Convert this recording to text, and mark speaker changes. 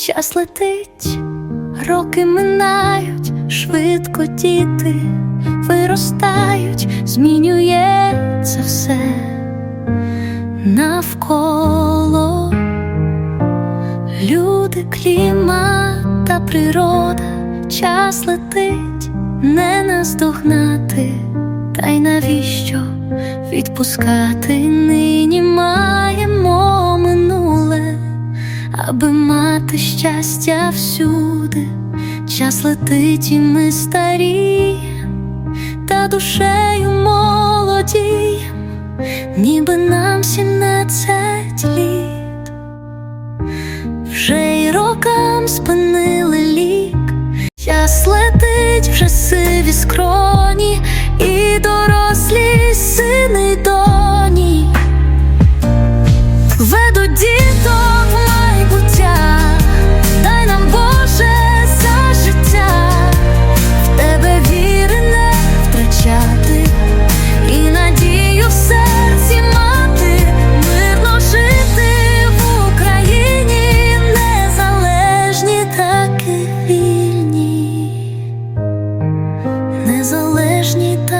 Speaker 1: час летить, роки минають, швидко діти виростають, змінюється все навколо. Люди, клімат та природа, час летить, не наздогнати, та й навіщо відпускати нині маємо шукати щастя всюди, час летить, і ми старі, та душею молоді, ніби нам сімнадцять літ, вже й рокам спинили лік, час летить вже сиві скроні, і дорослі сини доні. Ведуть діток. Ніжні та